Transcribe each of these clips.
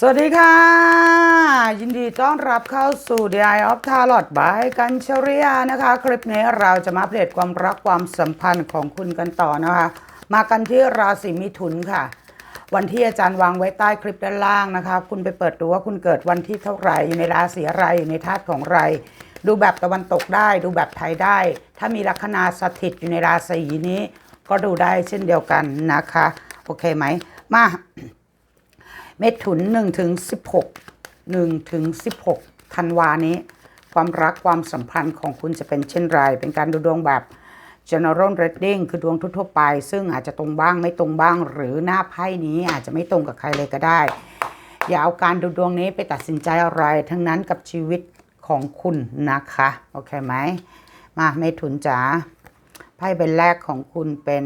สวัสดีค่ะ ยินดีต้อนรับเข้าสู่ The Eye of Tarot by กันชริยานะคะ คลิปนี้เราจะมาอัปเดตความรักความสัมพันธ์ของคุณกันต่อนะคะ มากันที่ราศีมิถุนค่ะ วันที่อาจารย์วางไว้ใต้คลิปด้านล่างนะคะ คุณไปเปิดดูว่าคุณเกิดวันที่เท่าไหร่อยู่ในราศีอะไรอยู่ในธาตุของอะไร ดูแบบตะวันตกได้ดูแบบไทยได้ ถ้ามีลัคนาสถิตอยู่ในราศีนี้ ก็ดูได้เช่นเดียวกันนะคะ โอเคไหมมา เมถุน1ถึง16 1ถึง16ธันวานี้ ความรักความสัมพันธ์ของคุณจะเป็นเช่นไร เป็นการดูดวงแบบ general reading คือดวงทั่วๆไป ซึ่งอาจจะตรงบ้างไม่ตรงบ้าง หรือหน้าไพ่นี้อาจจะไม่ตรงกับใครเลยก็ได้ อย่าเอาการดูดวงนี้ไปตัดสินใจอะไร ทั้งนั้นกับชีวิตของคุณนะคะ โอเคไหม มาเมถุนจ๋าไพ่ใบแรกของคุณเป็น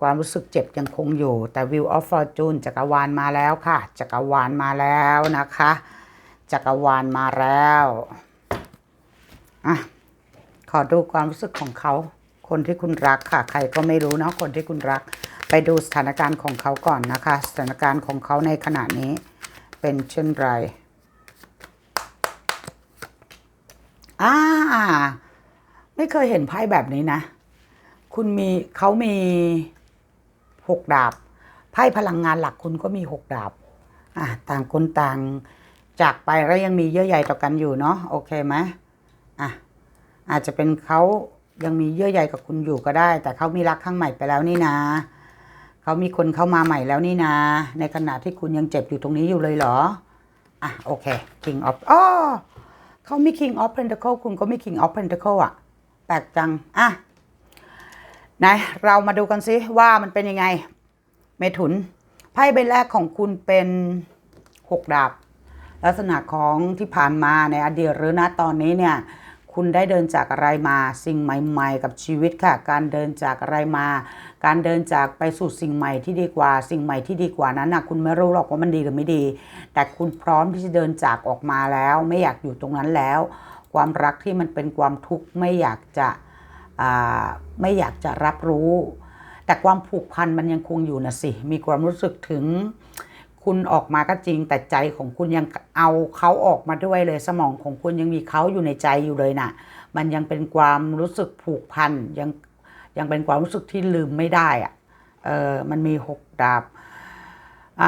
ความรู้สึกเจ็บยังคงอยู่ แต่ View of Fortune จักรวาลมาแล้วค่ะจักรวาลมาแล้วนะคะจักรวาลมาแล้วอะขอดูความรู้สึกของเขา คนที่คุณรักค่ะ ใครก็ไม่รู้เนาะคนที่คุณรัก ไปดูสถานการณ์ของเขาก่อนนะคะ สถานการณ์ของเขาในขณะนี้ เป็นเช่นไรอ่าไม่เคยเห็นไพ่แบบนี้นะ คุณมีเขามี หกดาบไพ่พลังงานหลักคุณก็มีหกดาบอะต่างคนต่างจากไปแล้วยังมีเยื่อใยต่อกันอยู่เนาะโอเคไหมอะอาจจะเป็นเขายังมีเยื่อใยกับคุณอยู่ก็ได้ แต่เขามีรักข้างใหม่ไปแล้วนี่นะเขามีคนเข้ามาใหม่แล้วนี่นะ ในขณะที่คุณยังเจ็บอยู่ตรงนี้อยู่เลยเหรออะโอเค King of อ๋อเขามี King of Pentacle คุณก็มี King of Pentacle อะแปลกจังอะ ไหนเรามาดูกันซิว่ามันเป็นยังไง เมถุนไพ่ใบแรกของคุณเป็นหกดาบ ลักษณะของที่ผ่านมาในอดีตหรือณตอนนี้เนี่ย คุณได้เดินจากอะไรมาสิ่งใหม่ ๆ กับชีวิตค่ะ การเดินจากอะไรมา การเดินจากไปสู่สิ่งใหม่ที่ดีกว่า สิ่งใหม่ที่ดีกว่านั้นนะคุณไม่รู้หรอกว่ามันดีหรือไม่ดี แต่คุณพร้อมที่จะเดินจากออกมาแล้ว ไม่อยากอยู่ตรงนั้นแล้ว ความรักที่มันเป็นความทุกข์ไม่อยากจะ ไม่อยากจะรับรู้ แต่ความผูกพันมันยังคงอยู่นะสิ มีความรู้สึกถึงคุณออกมาก็จริง แต่ใจของคุณยังเอาเขาออกมาด้วยเลยสมองของคุณยังมีเขาอยู่ในใจอยู่เลยนะ่ะ มันยังเป็นความรู้สึกผูกพันยังยังเป็นความรู้สึกที่ลืมไม่ได้อะเออมันมีหกดาบ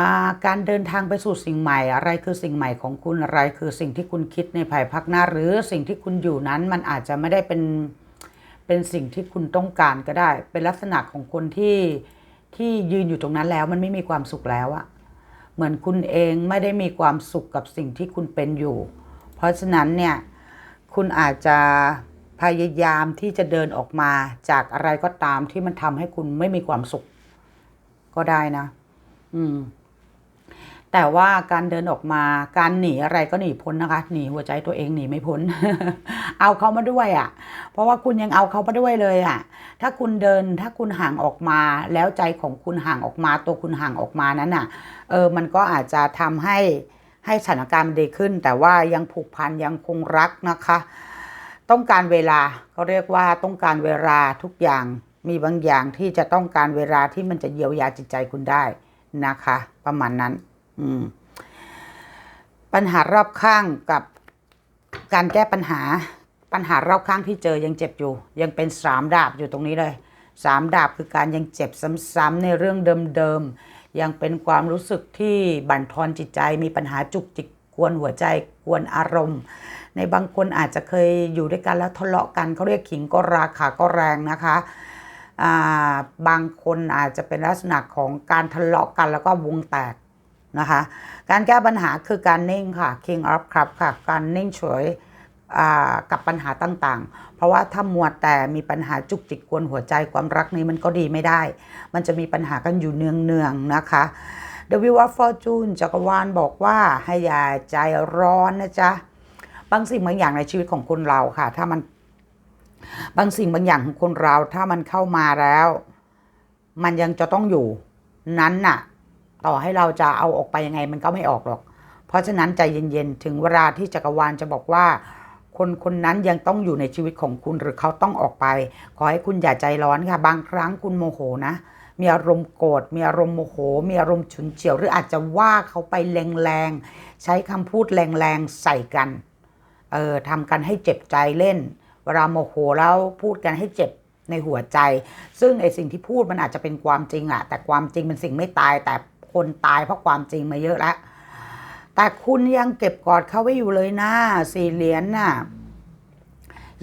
าการเดินทางไปสู่สิ่งใหม่ อะไรคือสิ่งใหม่ของคุณอะไรคือสิ่งที่คุณคิดในภายภาคหน้า หรือสิ่งที่คุณอยู่นั้นมันอาจจะไม่ได้เป็น เป็นสิ่งที่คุณต้องการก็ได้ เป็นลักษณะของคนที่ที่ยืนอยู่ตรงนั้นแล้วมันไม่มีความสุขแล้วอะเหมือนคุณเองไม่ได้มีความสุขกับสิ่งที่คุณเป็นอยู่ เพราะฉะนั้นเนี่ยคุณอาจจะพยายามที่จะเดินออกมาจากอะไรก็ตามที่มันทำให้คุณไม่มีความสุขก็ได้นะ อืม แต่ว่าการเดินออกมาการหนีอะไรก็หนีพ้นนะคะ หนีหัวใจตัวเองหนีไม่พ้น เอาเขามาด้วยอะ่ะ เพราะว่าคุณยังเอาเขามาด้วยเลยอะ่ะ ถ้าคุณเดินถ้าคุณห่างออกมา แล้วใจของคุณห่างออกมา ตัวคุณห่างออกมานั้นอะ เออมันก็อาจจะทำให้ให้สถานการณ์ดีขึ้น แต่ว่ายังผูกพันยังคงรักนะคะ ต้องการเวลาเขาเรียกว่าต้องการเวลาทุกอย่างมีบางอย่างที่จะต้องการเวลาที่มันจะเยียวยาจิตใจคุณได้นะคะ ประมาณนั้น ปัญหารอบข้างกับการแก้ปัญหา ปัญหารอบข้างที่เจอยังเจ็บอยู่ ยังเป็นสามดาบอยู่ตรงนี้เลยสามดาบคือการยังเจ็บซ้ำๆในเรื่องเดิมๆยังเป็นความรู้สึกที่บั่นทอนจิตใจมีปัญหาจุกจิกกวนหัวใจกวนอารมณ์ ในบางคนอาจจะเคยอยู่ด้วยกันแล้วทะเลาะกันเขาเรียกขิงก็ราคาก็แรงนะคะาบางคนอาจจะเป็นลักษณะของการทะเลาะกันแล้วก็วงแตก นะคะ การแก้ปัญหาคือการนิ่งค่ะ King of Cup ค่ะ การนิ่งเฉยกับปัญหาต่างๆ เพราะว่าถ้ามัวแต่มีปัญหาจุกจิกกวนหัวใจความรักนี้มันก็ดีไม่ได้ มันจะมีปัญหากันอยู่เนืองๆนะคะ The Wheel of Fortune จักรวาลบอกว่าให้อย่าใจร้อนนะจ๊ะ บางสิ่งบางอย่างในชีวิตของคนเราค่ะ ถ้ามันบางสิ่งบางอย่างของคนเราถ้ามันเข้ามาแล้ว มันยังจะต้องอยู่นั้นน่ะ ต่อให้เราจะเอาออกไปยังไงมันก็ไม่ออกหรอก เพราะฉะนั้นใจเย็นๆ ถึงเวลาที่จักรวาลจะบอกว่า คนคนนั้นยังต้องอยู่ในชีวิตของคุณหรือเขาต้องออกไป ขอให้คุณอย่าใจร้อนค่ะ บางครั้งคุณโมโหนะ มีอารมณ์โกรธ มีอารมณ์โมโห มีอารมณ์ฉุนเฉียว หรืออาจจะว่าเขาไปแรงๆ ใช้คำพูดแรงๆ ใส่กัน เออทำกันให้เจ็บใจเล่น เวลาโมโหแล้วพูดกันให้เจ็บในหัวใจ ซึ่งไอสิ่งที่พูดมันอาจจะเป็นความจริงอะแต่ความจริงเป็นสิ่งไม่ตายแต่ คนตายเพราะความจริงมาเยอะแล้ว แต่คุณยังเก็บกอดเขาไว้อยู่เลยนะสี่เหรียญน่ะ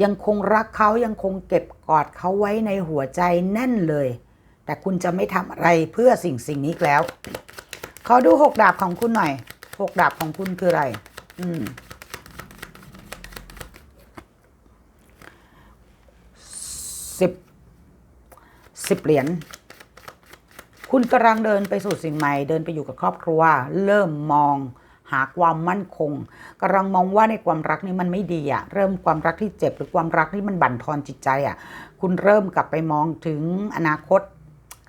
ยังคงรักเขายังคงเก็บกอดเขาไว้ในหัวใจแน่นเลย แต่คุณจะไม่ทำอะไรเพื่อสิ่งสิ่งนี้แล้ว ขอดูหกดาบของคุณหน่อยหกดาบของคุณคืออะไร อืมสิบสิบเหรียญ คุณกำลังเดินไปสู่สิ่งใหม่ เดินไปอยู่กับครอบครัว เริ่มมองหาความมั่นคงกำลังมองว่าในความรักนี้มันไม่ดีอะเริ่มความรักที่เจ็บหรือความรักที่มันบั่นทอนจิตใจอะคุณเริ่มกลับไปมองถึงอนาคต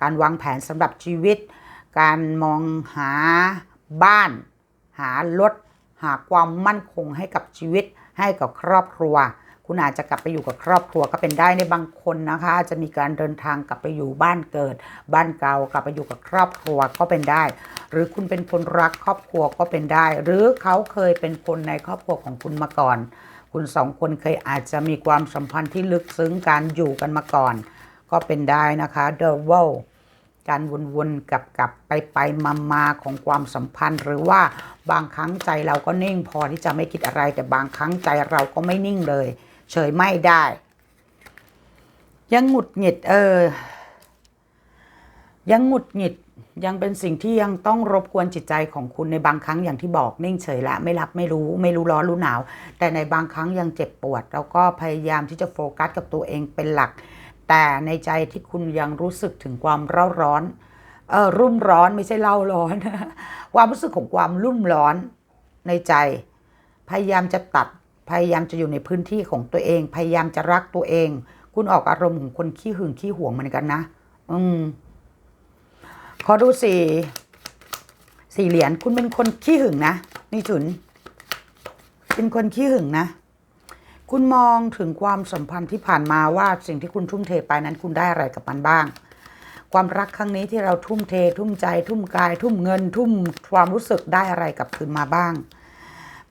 การวางแผนสำหรับชีวิต การมองหาบ้าน หารถ หาความมั่นคงให้กับชีวิต ให้กับครอบครัว คุณอาจจะกลับไปอยู่กับครอบครัวก็เป็นได้ในบางคนนะคะอาจจะมีการเดินทางกลับไปอยู่บ้านเกิด บ้านเก่ากลับไปอยู่กับครอบครัวก็เป็นได้ หรือคุณเป็นคนรักครอบครัวก็เป็นได้ หรือเขาเคยเป็นคนในครอบครัวของคุณมาก่อน คุณสองคนเคยอาจจะมีความสัมพันธ์ที่ลึกซึ้งการอยู่กันมาก่อน ก็เป็นได้นะคะ The w o l การวนๆกลับกับไปไปมามาของความสัมพันธ์ หรือว่าบางครั้งใจเราก็นิ่งพอที่จะไม่คิดอะไร แต่บางครั้งใจเราก็ไม่นิ่งเลย เฉยไม่ได้ ยังหงุดหงิดเออ ยังหงุดหงิดยังเป็นสิ่งที่ยังต้องรบกวนจิตใจของคุณในบางครั้งอย่างที่บอกนิ่งเฉยละไม่รับไม่รู้ไม่รู้ร้อนรู้หนาว แต่ในบางครั้งยังเจ็บปวด แล้วก็พยายามที่จะโฟกัสกับตัวเองเป็นหลัก แต่ในใจที่คุณยังรู้สึกถึงความเร่าร้อนเออรุ่มร้อนไม่ใช่เล่าร้อนความรู้สึกของความรุ่มร้อนในใจ พยายามจะตัด พยายามจะอยู่ในพื้นที่ของตัวเอง พยายามจะรักตัวเอง คุณออกอารมณ์ของคนขี้หึงขี้หวงเหมือนกันนะ อืม ขอดูสี่สี่เหรียญคุณเป็นคนขี้หึงนะนี่จุน เป็นคนขี้หึงนะ คุณมองถึงความสัมพันธ์ที่ผ่านมาว่าสิ่งที่คุณทุ่มเทไปนั้น คุณได้อะไรกับมันบ้าง ความรักครั้งนี้ที่เราทุ่มเท ทุ่มใจ ทุ่มกาย ทุ่มเงิน ทุ่มความรู้สึกได้อะไรกลับคืนมาบ้าง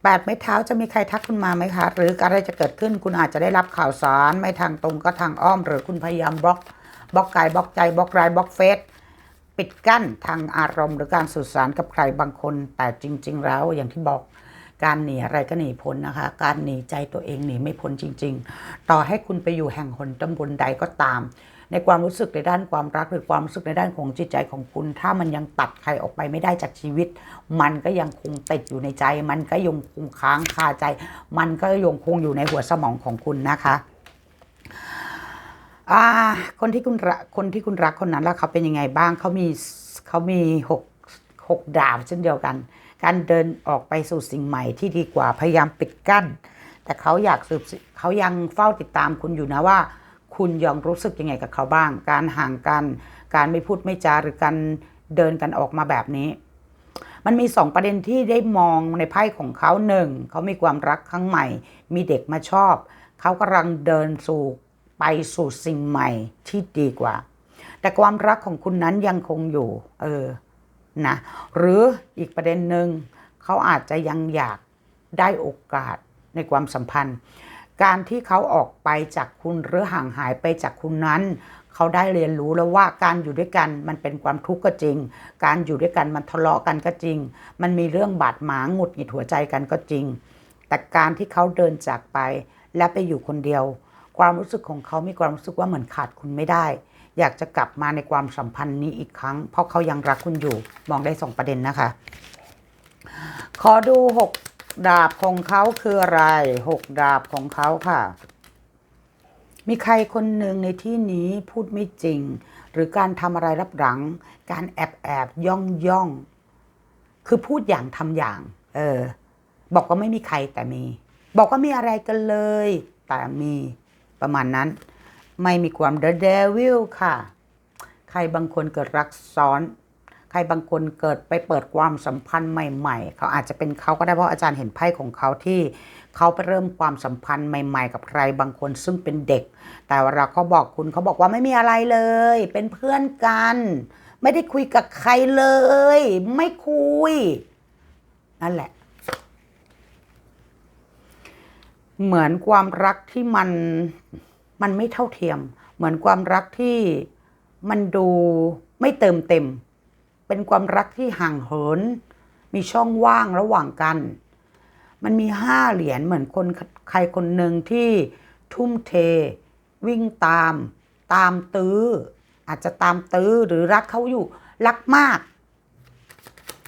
แปดไม้เท้าจะมีใครทักคุณมาไหมคะ หรืออะไรจะเกิดขึ้นคุณอาจจะได้รับข่าวสารไม่ทางตรงก็ทางอ้อม หรือคุณพยายามบล็อกบล็อกกายบล็อกใจบล็อกไลน์บล็อกเฟซปิดกั้นทางอารมณ์ หรือการสื่อสารกับใครบางคน แต่จริง ๆ แล้วอย่างที่บอกการหนีอะไรก็หนีพ้นนะคะ การหนีใจตัวเองหนีไม่พ้นจริง ๆ ต่อให้คุณไปอยู่แห่งหนตำบลใดก็ตาม ในความรู้สึกในด้านความรักหรือความรู้สึกในด้านของจิตใจของคุณ ถ้ามันยังตัดใครออกไปไม่ได้จากชีวิต มันก็ยังคงติดอยู่ในใจ มันก็ยังคงค้างคาใจ มันก็ยังคงอยู่ในหัวสมองของคุณนะคะคนที่คุณรักคนที่คุณรักคนนั้นแล้วเขาเป็นยังไงบ้างเขามีเขามีหกหกดาบเช่นเดียวกัน การเดินออกไปสู่สิ่งใหม่ที่ดีกว่าพยายามปิดกั้น แต่เขาอยากสืบเขายังเฝ้าติดตามคุณอยู่นะว่า คุณยังรู้สึกยังไงกับเขาบ้าง การห่างกัน การไม่พูดไม่จาหรือการเดินกันออกมาแบบนี้ มันมีสองประเด็นที่ได้มองในไพ่ของเขาหนึ่งเขามีความรักครั้งใหม่ มีเด็กมาชอบ เขากำลังเดินสู่ไปสู่สิ่งใหม่ที่ดีกว่า แต่ความรักของคุณนั้นยังคงอยู่ เออนะหรืออีกประเด็นหนึ่งเขาอาจจะยังอยากได้โอกาสในความสัมพันธ์ การที่เขาออกไปจากคุณหรือห่างหายไปจากคุณนั้น เขาได้เรียนรู้แล้วว่าการอยู่ด้วยกันมันเป็นความทุกข์ก็จริง การอยู่ด้วยกันมันทะเลาะกันก็จริง มันมีเรื่องบาดหมางหงุดหงิดหัวใจกันก็จริง แต่การที่เขาเดินจากไปและไปอยู่คนเดียว ความรู้สึกของเขามีความรู้สึกว่าเหมือนขาดคุณไม่ได้ อยากจะกลับมาในความสัมพันธ์นี้อีกครั้ง เพราะเขายังรักคุณอยู่ มองได้สองประเด็นนะคะ ขอดูหก ดาบของเขาคืออะไรหกดาบของเขาค่ะ มีใครคนหนึ่งในที่นี้พูดไม่จริง หรือการทำอะไรรับหลัง การแอบแอบย่องย่องคือพูดอย่างทำอย่าง เออ บอกว่าไม่มีใครแต่มี บอกว่ามีอะไรกันเลย แต่มีประมาณนั้น ไม่มีความ the devil ค่ะ ใครบางคนเกิดรักซ้อน ใครบางคนเกิดไปเปิดความสัมพันธ์ใหม่ ๆ เขาอาจจะเป็นเขาก็ได้เพราะอาจารย์เห็นไพ่ของเขาที่เขาไปเริ่มความสัมพันธ์ใหม่ ๆ กับใครบางคนซึ่งเป็นเด็ก แต่เวลาเขาบอกคุณเขาบอกว่าไม่มีอะไรเลย เป็นเพื่อนกัน ไม่ได้คุยกับใครเลย ไม่คุย นั่นแหละ เหมือนความรักที่มันมันไม่เท่าเทียม เหมือนความรักที่มันดูไม่เติมเต็ม เป็นความรักที่ห่างเหิน มีช่องว่างระหว่างกัน มันมีห้าเหรียญเหมือนคนใครคนหนึ่งที่ทุ่มเท วิ่งตาม ตามตื้อ อาจจะตามตื้อหรือรักเขาอยู่รักมาก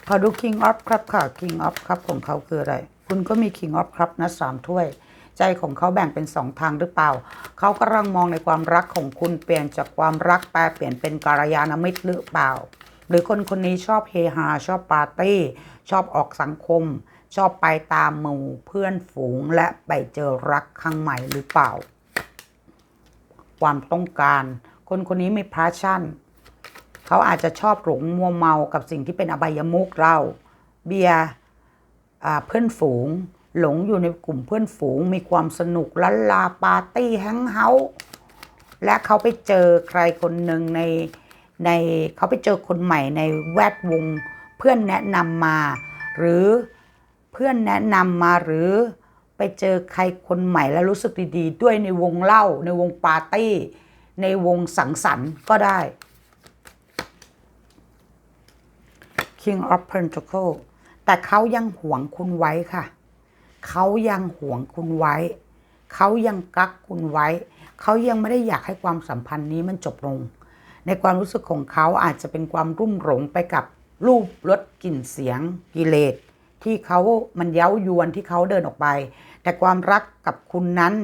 ขอดู King of ครับค่ะ King of ครับของเขาคืออะไร คุณก็มี King of ครับนะสามถ้วย ใจของเขาแบ่งเป็นสองทางหรือเปล่า เขากำลังมองในความรักของคุณเปลี่ยนจากความรักแปลเปลี่ยนเป็นกาลยานมิตรหรือเปล่า หรือคนคนนี้ชอบเฮฮาชอบปาร์ตี้ ชอบออกสังคม ชอบไปตามหมู่เพื่อนฝูงและไปเจอรักครั้งใหม่หรือเปล่า ความต้องการ คนคนนี้มีพาชั่น เขาอาจจะชอบหลงมัวเมากับสิ่งที่เป็นอบายมุกเราเบียร์เพื่อนฝูง หลงอยู่ในกลุ่มเพื่อนฝูง มีความสนุกลันลาปาร์ตี้แฮงเฮาและเขาไปเจอใครคนหนึ่งใน ในเขาไปเจอคนใหม่ในแวดวง เพื่อนแนะนำมา หรือเพื่อนแนะนำมาหรือไปเจอใครคนใหม่แล้วรู้สึกดีๆ ด้วยในวงเล่า ในวงปาร์ตี้ ในวงสังสรรค์ก็ได้ King of Pentacle แต่เขายังหวงคุณไว้ค่ะ เขายังหวงคุณไว้ เขายังกักคุณไว้ เขายังไม่ได้อยากให้ความสัมพันธ์นี้มันจบลง ในความรู้สึกของเขาอาจจะเป็นความรุ่มหลงไปกับรูปรสกลิ่นเสียงกิเลสที่เขามันเย้ายวนที่เขาเดินออกไป แต่ความรักกับคุณนั้น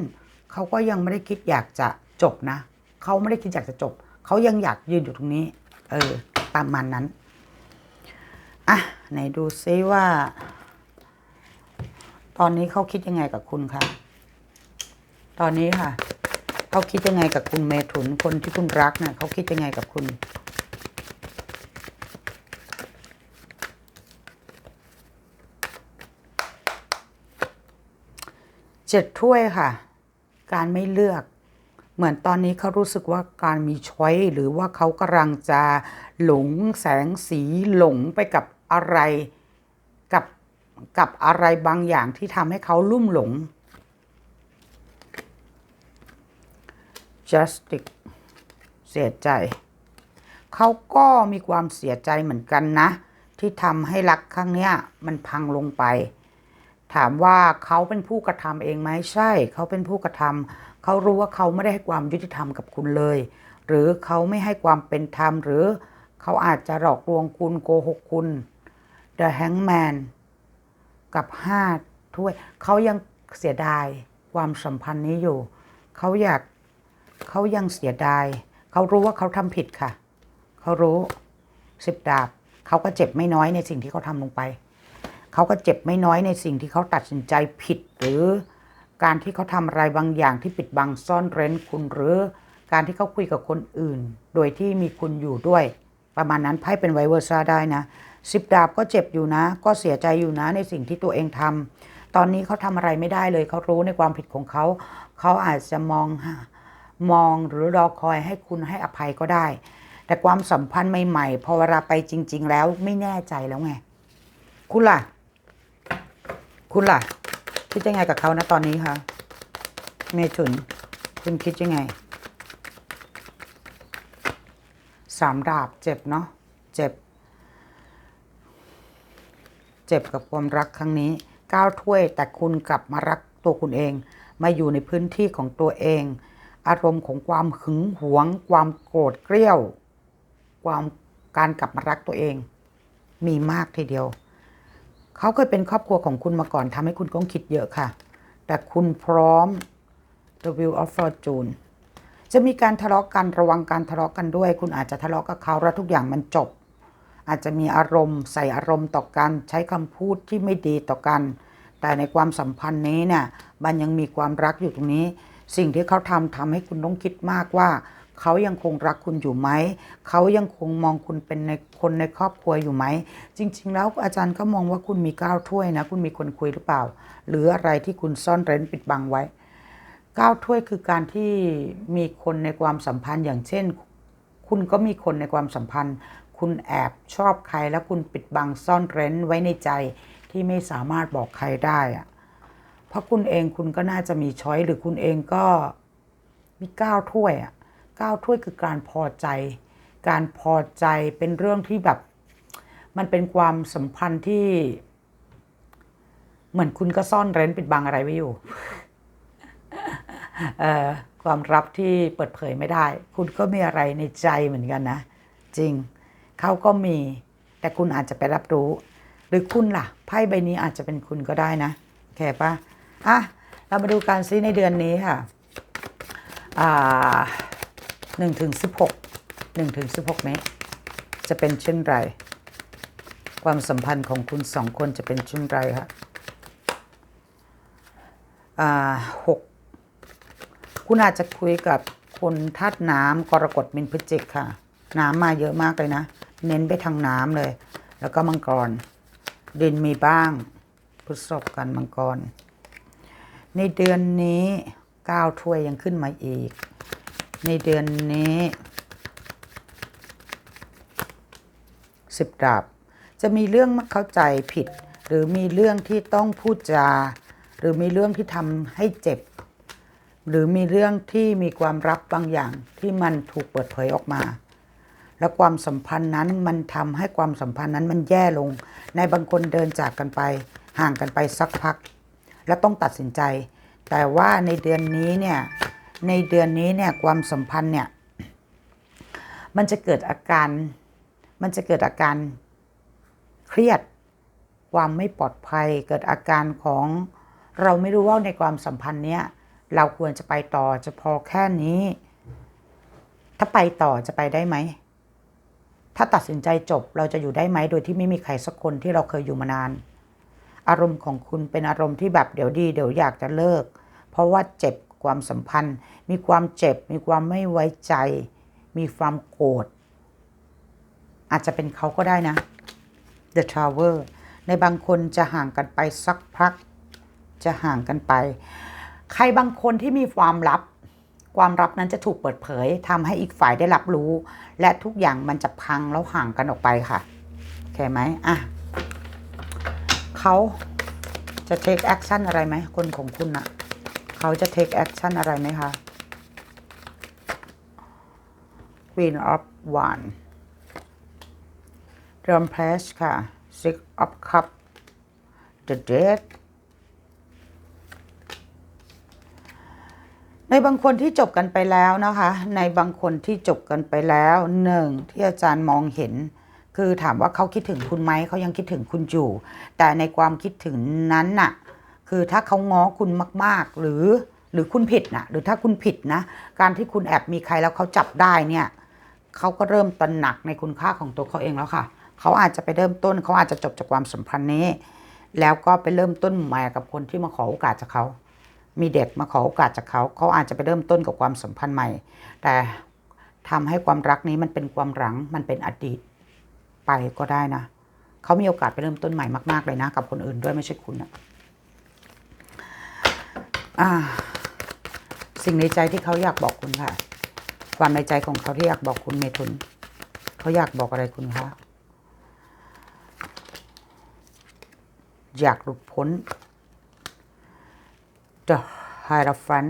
เขาก็ยังไม่ได้คิดอยากจะจบนะ เขาไม่ได้คิดอยากจะจบ เขายังอยากยืนอยู่ตรงนี้ เออประมาณนั้น อะ ไหนดูซิว่า ตอนนี้เขาคิดยังไงกับคุณคะ ตอนนี้ค่ะ เขาคิดยังไงกับคุณเมถุนคนที่คุณรักนะ่ะเขาคิดยังไงกับคุณ เจ็ดถ้วยค่ะ การไม่เลือกเหมือนตอนนี้เขารู้สึกว่าการมีช้อยหรือว่าเขากำลังจะหลงแสงสีหลงไปกับอะไร กับกับอะไรบางอย่างที่ทำให้เขาลุ่มหลง justice เสียใจ เขาก็มีความเสียใจเหมือนกันนะ ที่ทำให้รักครั้งเนี้ยมันพังลงไป ถามว่าเขาเป็นผู้กระทำเองไหมใช่ เขาเป็นผู้กระทำเขารู้ว่าเขาไม่ได้ให้ความยุติธรรมกับคุณเลย หรือเขาไม่ให้ความเป็นธรรมหรือเขาอาจจะหลอกลวงคุณโกหกคุณ The Hangman กับห้าถ้วย เขายังเสียดายความสัมพันธ์นี้อยู่ เขาอยาก เขายังเสียดาย เขารู้ว่าเขาทำผิดค่ะ เขารู้สิบดาบ เขาก็เจ็บไม่น้อยในสิ่งที่เขาทำลงไป เขาก็เจ็บไม่น้อยในสิ่งที่เขาตัดสินใจผิด หรือการที่เขาทำอะไรบางอย่างที่ปิดบังซ่อนเร้นคุณหรือการที่เขาคุยกับคนอื่น โดยที่มีคุณอยู่ด้วย ประมาณนั้นไพ่เป็นไวเวอร์ซ่าได้นะสิบดาบก็เจ็บอยู่นะ ก็เสียใจอยู่นะในสิ่งที่ตัวเองทำตอนนี้เขาทำอะไรไม่ได้เลย เขารู้ในความผิดของเขา เขาอาจจะมองหา มองหรือรอคอยให้คุณให้อภัยก็ได้ แต่ความสัมพันธ์ใหม่ๆ พอเวลาไปจริง ๆ แล้วไม่แน่ใจแล้วไง คุณล่ะ คุณล่ะ คิดยังไงกับเขานะตอนนี้คะเมถุน คุณคิดยังไง สามดาบเจ็บเนาะเจ็บ เจ็บกับความรักครั้งนี้ก้าวถ้วยแต่คุณกลับมารักตัวคุณเอง มาอยู่ในพื้นที่ของตัวเอง อารมณ์ของความหึงหวง ความโกรธเกรี้ยว ความการกลับมารักตัวเอง มีมากทีเดียว เขาเคยเป็นครอบครัวของคุณมาก่อนทำให้คุณต้องคิดเยอะค่ะ แต่คุณพร้อม The Wheel of Fortune จะมีการทะเลาะกันระวังการทะเลาะกันด้วย คุณอาจจะทะเลาะกับเขาแล้วทุกอย่างมันจบ อาจจะมีอารมณ์ใส่อารมณ์ต่อกันใช้คำพูดที่ไม่ดีต่อกัน แต่ในความสัมพันธ์นี้เนี่ยมันยังมีความรักอยู่ตรงนี้ สิ่งที่เขาทำทำให้คุณต้องคิดมากว่าเขายังคงรักคุณอยู่ไหม เขายังคงมองคุณเป็นในคนในครอบครัวอยู่ไหม จริง ๆ แล้วอาจารย์ก็มองว่าคุณมีก้าวถ้วยนะ คุณมีคนคุยหรือเปล่า หรืออะไรที่คุณซ่อนเร้นปิดบังไว้ ก้าวถ้วยคือการที่มีคนในความสัมพันธ์ อย่างเช่น คุณก็มีคนในความสัมพันธ์ คุณแอบชอบใครแล้วคุณปิดบังซ่อนเร้นไว้ในใจที่ไม่สามารถบอกใครได้อะ เพราะคุณเองคุณก็น่าจะมีช้อยหรือคุณเองก็มีก้าวถ้วยอะก้าวถ้วยคือการพอใจ การพอใจเป็นเรื่องที่แบบ มันเป็นความสัมพันธ์ที่ เหมือนคุณก็ซ่อนเร้นปิดบังอะไรไว้อยู่เอ่อความลับที่เปิดเผยไม่ได้ คุณก็มีอะไรในใจเหมือนกันนะ จริงเขาก็มี แต่คุณอาจจะไปรับรู้ หรือคุณล่ะไพ่ใบนี้อาจจะเป็นคุณก็ได้นะโอเคปะ อะ เรามาดูการซีในเดือนนี้ค่ะ อ่าหนึ่งถึงสิบหกหนึ่งถึงสิบหกนี้จะเป็นเช่นไร ความสัมพันธ์ของคุณสองคนจะเป็นเช่นไรคะอ่าหกคุณอาจจะคุยกับคนธาตุน้ำกรกฎมินพฤศจิกค่ะ น้ำมาเยอะมากเลยนะ เน้นไปทางน้ำเลย แล้วก็มังกร ดินมีบ้างพฤษภกันมังกร ในเดือนนี้ก้าวถ้วยยังขึ้นมาอีก ในเดือนนี้สิบดาบจะมีเรื่องมักเข้าใจผิด หรือมีเรื่องที่ต้องพูดจา หรือมีเรื่องที่ทำให้เจ็บ หรือมีเรื่องที่มีความลับบางอย่างที่มันถูกเปิดเผยออกมา และความสัมพันธ์นั้นมันทำให้ความสัมพันธ์นั้นมันแย่ลง ในบางคนเดินจากกันไป ห่างกันไปสักพัก แล้วต้องตัดสินใจ แต่ว่าในเดือนนี้เนี่ยในเดือนนี้เนี่ยความสัมพันธ์เนี่ยมันจะเกิดอาการมันจะเกิดอาการเครียด ความไม่ปลอดภัย เกิดอาการของเราไม่รู้ว่าในความสัมพันธ์เนี้ยเราควรจะไปต่อจะพอแค่นี้ ถ้าไปต่อจะไปได้ไหม ถ้าตัดสินใจจบเราจะอยู่ได้ไหมโดยที่ไม่มีใครสักคนที่เราเคยอยู่มานาน อารมณ์ของคุณเป็นอารมณ์ที่แบบเดี๋ยวดีเดี๋ยวอยากจะเลิก เพราะว่าเจ็บความสัมพันธ์ มีความเจ็บ มีความไม่ไว้ใจ มีความโกรธอาจจะเป็นเขาก็ได้นะ The Tower ในบางคนจะห่างกันไปสักพัก จะห่างกันไป ใครบางคนที่มีความลับ ความลับนั้นจะถูกเปิดเผยทำให้อีกฝ่ายได้รับรู้ และทุกอย่างมันจะพังแล้วห่างกันออกไปค่ะ โอเคไหมอะ เขาจะ take action อะไรไหมคนของคุณอะเขาจะ take action อะไรไหมคะ Queen of One d r u m p l a s ค่ะ Six of Cup The Dead ในบางคนที่จบกันไปแล้วนะคะ ในบางคนที่จบกันไปแล้วหนึ่งที่อาจารย์มองเห็น คือถามว่าเขาคิดถึงคุณไหมเขายังคิดถึงคุณอยู่ แต่ในความคิดถึงนั้นน่ะ คือถ้าเขาง้อคุณมาก ๆ หรือหรือคุณผิดนะหรือถ้าคุณผิดนะ การที่คุณแอบมีใครแล้วเขาจับได้เนี่ยเขาก็เริ่มตระหนักในคุณค่าของตัวเขาเองแล้วค่ะ เขาอาจจะไปเริ่มต้นเขาอาจจะจบจากความสัมพันธ์นี้ แล้วก็ไปเริ่มต้นใหม่กับคนที่มาขอโอกาสจากเขา มีเด็กมาขอโอกาสจากเขา เขาอาจจะไปเริ่มต้นกับความสัมพันธ์ใหม่ แต่ทำให้ความรักนี้มันเป็นความหลัง มันเป็นอดีต ไปก็ได้นะเขามีโอกาสไปเริ่มต้นใหม่มาก ๆ เลยนะ กับคนอื่นด้วยไม่ใช่คุณนะอ่าสิ่งในใจที่เขาอยากบอกคุณค่ะ ความในใจของเขาที่อยากบอกคุณเมทุนเขาอยากบอกอะไรคุณคะอยากหลุดพ้น The Hierophant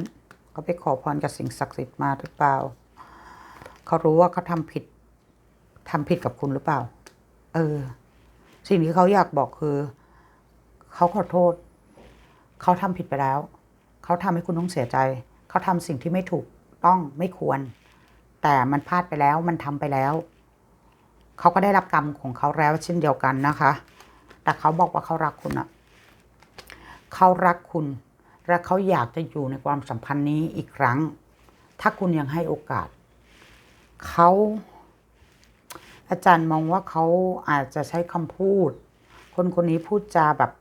เขาไปขอพรกับสิ่งศักดิ์สิทธิ์มาหรือเปล่า เขารู้ว่าเขาทำผิดทำผิดกับคุณหรือเปล่า เออ สิ่งที่เขาอยากบอกคือ เขาขอโทษ เขาทำผิดไปแล้ว เขาทำให้คุณต้องเสียใจ เขาทำสิ่งที่ไม่ถูกต้องไม่ควร แต่มันพลาดไปแล้ว มันทำไปแล้ว เขาก็ได้รับกรรมของเขาแล้วเช่นเดียวกันนะคะ แต่เขาบอกว่าเขารักคุณอะเขารักคุณ และเขาอยากจะอยู่ในความสัมพันธ์นี้อีกครั้ง ถ้าคุณยังให้โอกาส เขา อาจารย์มองว่าเขาอาจจะใช้คำพูด คนคนนี้พูดจาแบบ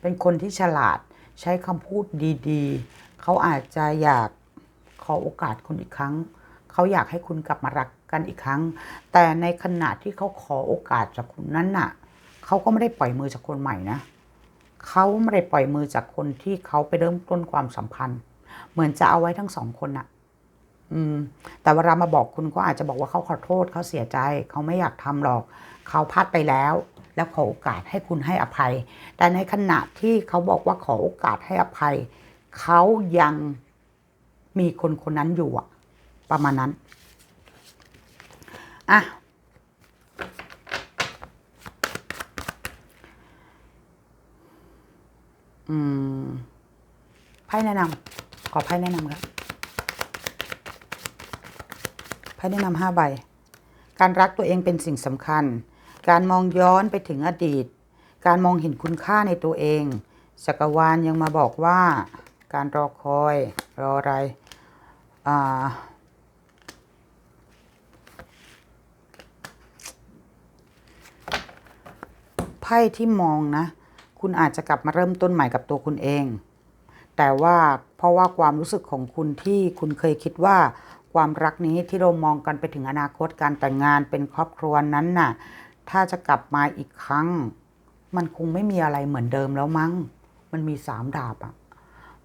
เป็นคนที่ฉลาด ใช้คำพูดดีๆ เขาอาจจะอยากขอโอกาสคุณอีกครั้ง เขาอยากให้คุณกลับมารักกันอีกครั้ง แต่ในขณะที่เขาขอโอกาสจากคุณนั้นน่ะ เขาก็ไม่ได้ปล่อยมือจากคนใหม่นะ เขาไม่ได้ปล่อยมือจากคนที่เขาไปเริ่มต้นความสัมพันธ์ เหมือนจะเอาไว้ทั้งสองคนน่ะ อืม แต่เวลามาบอกคุณก็อาจจะบอกว่าเขาขอโทษเขาเสียใจ เขาไม่อยากทำหรอก เขาพลาดไปแล้ว แล้วขอโอกาสให้คุณให้อภัย แต่ในขณะที่เขาบอกว่าขอโอกาสให้อภัย เขายังมีคนคนนั้นอยู่อะประมาณนั้นอะอืมไพ่แนะนำขอไพ่แนะนำครับ ไพ่แนะนำห้าใบ การรักตัวเองเป็นสิ่งสำคัญ การมองย้อนไปถึงอดีต การมองเห็นคุณค่าในตัวเองจักรวาลยังมาบอกว่า การรอคอยรออะไรอ่าไพ่ที่มองนะ คุณอาจจะกลับมาเริ่มต้นใหม่กับตัวคุณเอง แต่ว่าเพราะว่าความรู้สึกของคุณที่คุณเคยคิดว่า ความรักนี้ที่เรามองกันไปถึงอนาคตการแต่งงานเป็นครอบครัวนั้นน่ะ ถ้าจะกลับมาอีกครั้ง มันคงไม่มีอะไรเหมือนเดิมแล้วมั้ง มันมีสามดาบอะ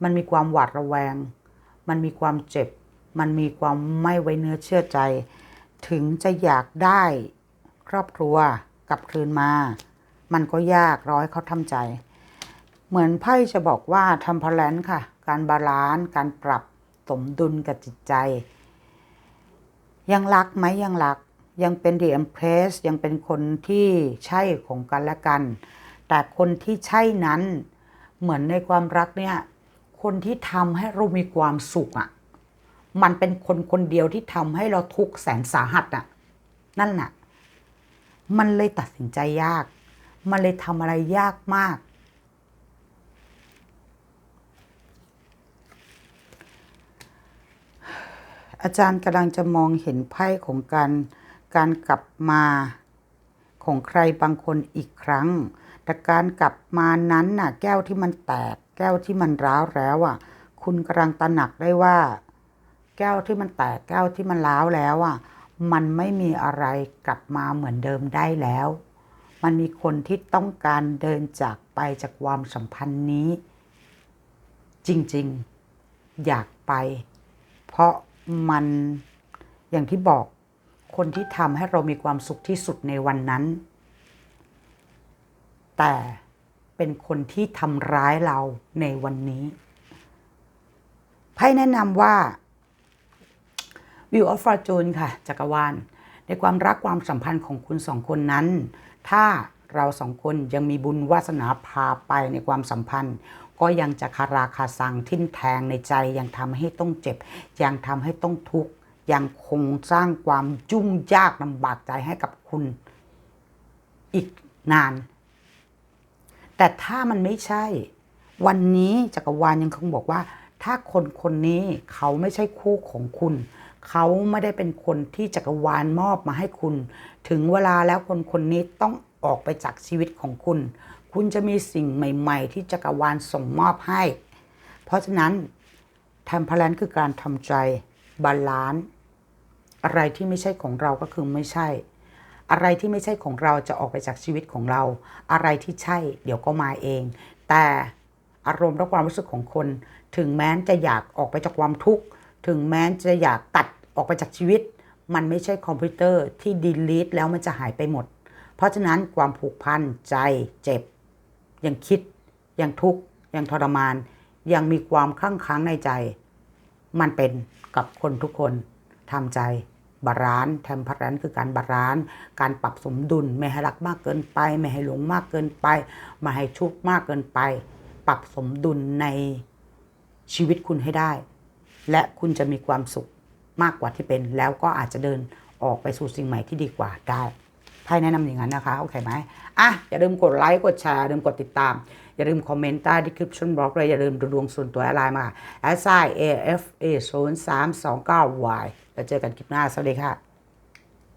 มันมีความหวาดระแวง มันมีความเจ็บ มันมีความไม่ไว้เนื้อเชื่อใจ ถึงจะอยากได้ครอบครัวกลับคืนมา มันก็ยากร้อยเขาทำใจ เหมือนไพ่จะบอกว่าทำพลนค่ะ การบาลานซ์การปรับสมดุลกับจิตใจ ยังรักไหมยังรักยังเป็น The Empress ยังเป็นคนที่ใช่ของกันและกัน แต่คนที่ใช่นั้นเหมือนในความรักเนี่ย คนที่ทำให้เรามีความสุขอะ่ะ มันเป็นคนคนเดียวที่ทำให้เราทุกข์แสนสาหัสอะ่ะ นั่นน่ะ มันเลยตัดสินใจยาก มันเลยทำอะไรยากมาก อาจารย์กำลังจะมองเห็นไพ่ของการการกลับมาของใครบางคนอีกครั้ง แต่การกลับมานั้นน่ะ แก้วที่มันแตก แก้วที่มันร้าวแล้วอะ คุณกำลังตระหนักได้ว่า แก้วที่มันแตกแก้วที่มันร้าวแล้วอะ มันไม่มีอะไรกลับมาเหมือนเดิมได้แล้ว มันมีคนที่ต้องการเดินจากไปจากความสัมพันธ์นี้ จริงๆ อยากไป เพราะ มันอย่างที่บอกคนที่ทำให้เรามีความสุขที่สุดในวันนั้น แต่เป็นคนที่ทำร้ายเราในวันนี้ไพ่แนะนำว่า View of Fortune ค่ะ จักรวาล ในความรักความสัมพันธ์ของคุณสองคนนั้น ถ้าเราสองคนยังมีบุญวาสนาพาไปในความสัมพันธ์ ก็ยังจะคาราคาซังทิ่มแทงในใจยังทำให้ต้องเจ็บ ยังทำให้ต้องทุกข์ยังคงสร้างความยุ่งยากลำบากใจให้กับคุณอีกนาน แต่ถ้ามันไม่ใช่ วันนี้จักรวาลยังคงบอกว่า ถ้าคนคนนี้เขาไม่ใช่คู่ของคุณ เขาไม่ได้เป็นคนที่จักรวาลมอบมาให้คุณ ถึงเวลาแล้วคนคนนี้ต้องออกไปจากชีวิตของคุณ คุณจะมีสิ่งใหม่ ๆ ที่จักรวาลส่งมอบให้ เพราะฉะนั้นทำพลันคือการทำใจบาลานซ์อะไรที่ไม่ใช่ของเราก็คือไม่ใช่ อะไรที่ไม่ใช่ของเราจะออกไปจากชีวิตของเรา อะไรที่ใช่เดี๋ยวก็มาเอง แต่อารมณ์และความรู้สึกของคน ถึงแม้จะอยากออกไปจากความทุกข์ ถึงแม้จะอยากตัดออกไปจากชีวิต มันไม่ใช่คอมพิวเตอร์ที่ดีลีทแล้วมันจะหายไปหมด เพราะฉะนั้นความผูกพันใจเจ็บ ยังคิด ยังทุกข์ ยังทรมาน ยังมีความข้างค้างในใจ มันเป็นกับคนทุกคนทำใจบาลานซ์แทมพารันคือการบาลานซ์การปรับสมดุลไม่ให้รักมากเกินไป ไม่ให้หลงมากเกินไปไม่ให้ชุกมากเกินไป ปรับสมดุลในชีวิตคุณให้ได้ และคุณจะมีความสุขมากกว่าที่เป็น แล้วก็อาจจะเดินออกไปสู่สิ่งใหม่ที่ดีกว่าได้ ไพ่แนะนำอย่างนั้นนะคะ โอเคไหมอะ อย่าลืมกดไลค์ กดแชร์ อย่าลืมกดติดตาม อย่าลืมคอมเมนต์ใต้ description box เลย อย่าลืมดูดวงส่วนตัวอะไรมา s i a f a 0 3 2 9 y แล้วเจอกันคลิปหน้า สวัสดีค่ะ